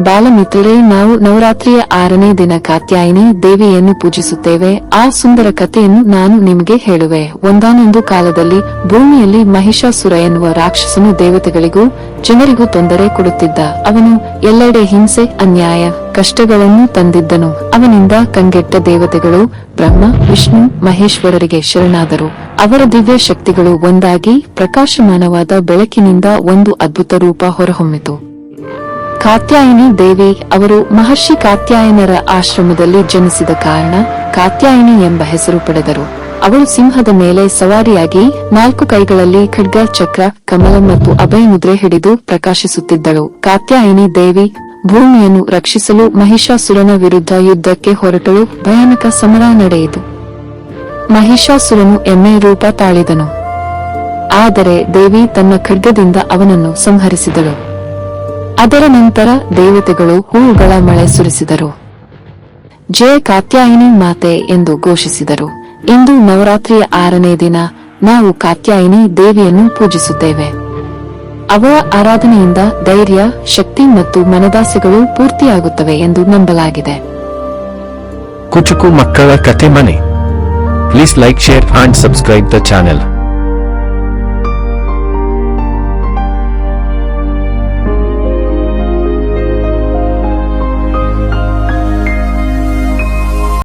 ಬಾಲಮಿತ್ರರೇ, ನಾವು ನವರಾತ್ರಿಯ ಆರನೇ ದಿನ ಕಾತ್ಯಾಯಿನಿ ದೇವಿಯನ್ನು ಪೂಜಿಸುತ್ತೇವೆ. ಆ ಸುಂದರ ಕಥೆಯನ್ನು ನಾನು ನಿಮಗೆ ಹೇಳುವೆ. ಒಂದಾನೊಂದು ಕಾಲದಲ್ಲಿ ಭೂಮಿಯಲ್ಲಿ ಮಹಿಷಾಸುರ ಎನ್ನುವ ರಾಕ್ಷಸನು ದೇವತೆಗಳಿಗೂ, ಜನರಿಗೂ ತೊಂದರೆ ಕೊಡುತ್ತಿದ್ದ. ಅವನು ಎಲ್ಲೆಡೆ ಹಿಂಸೆ, ಅನ್ಯಾಯ, ಕಷ್ಟಗಳನ್ನು ತಂದಿದ್ದನು. ಅವನಿಂದ ಕಂಗೆಟ್ಟ ದೇವತೆಗಳು ಬ್ರಹ್ಮ, ವಿಷ್ಣು, ಮಹೇಶ್ವರರಿಗೆ ಶರಣಾದರು. ಅವರ ದಿವ್ಯ ಶಕ್ತಿಗಳು ಒಂದಾಗಿ ಪ್ರಕಾಶಮಾನವಾದ ಬೆಳಕಿನಿಂದ ಒಂದು ಅದ್ಭುತ ರೂಪ ಹೊರಹೊಮ್ಮಿತು. ಕಾತ್ಯಾಯಿನಿ ದೇವಿ ಅವರು ಮಹರ್ಷಿ ಕಾತ್ಯಾಯನರ ಆಶ್ರಮದಲ್ಲಿ ಜನಿಸಿದ ಕಾರಣ ಕಾತ್ಯಾಯಿನಿ ಎಂಬ ಹೆಸರು ಪಡೆದರು. ಅವಳು ಸಿಂಹದ ಮೇಲೆ ಸವಾರಿಯಾಗಿ ನಾಲ್ಕು ಕೈಗಳಲ್ಲಿ ಖಡ್ಗ, ಚಕ್ರ, ಕಮಲ ಮತ್ತು ಅಭಯ ಮುದ್ರೆ ಹಿಡಿದು ಪ್ರಕಾಶಿಸುತ್ತಿದ್ದಳು. ಕಾತ್ಯಾಯಿನಿ ದೇವಿ ಭೂಮಿಯನ್ನು ರಕ್ಷಿಸಲು ಮಹಿಷಾಸುರನ ವಿರುದ್ಧ ಯುದ್ಧಕ್ಕೆ ಹೊರಟಳು. ಭಯಾನಕ ಸಮರ ನಡೆಯಿತು. ಮಹಿಷಾಸುರನು ಎಮ್ಮೆ ರೂಪ ತಾಳಿದನು. ಆದರೆ ದೇವಿ ತನ್ನ ಖಡ್ಗದಿಂದ ಅವನನ್ನು ಸಂಹರಿಸಿದಳು. ಅದರ ನಂತರ ದೇವತೆಗಳು ಹೂವುಗಳ ಮಳೆ ಸುರಿಸಿದರು. ಜಯ ಕಾತ್ಯಾಯಿನಿ ಮಾತೆ ಎಂದು ಘೋಷಿಸಿದರು. ಇಂದು ನವರಾತ್ರಿಯ ಆರನೇ ದಿನ ನಾವು ಕಾತ್ಯಾಯಿನಿ ದೇವಿಯನ್ನು ಪೂಜಿಸುತ್ತೇವೆ. ಅವರ ಆರಾಧನೆಯಿಂದ ಧೈರ್ಯ, ಶಕ್ತಿ ಮತ್ತು ಮನದಾಸೆಗಳು ಪೂರ್ತಿಯಾಗುತ್ತವೆ ಎಂದು ನಂಬಲಾಗಿದೆ. ಕುಚುಕು ಮಕ್ಕಳ ಕಥೆ ಮನೆ. Please like share and subscribe the channel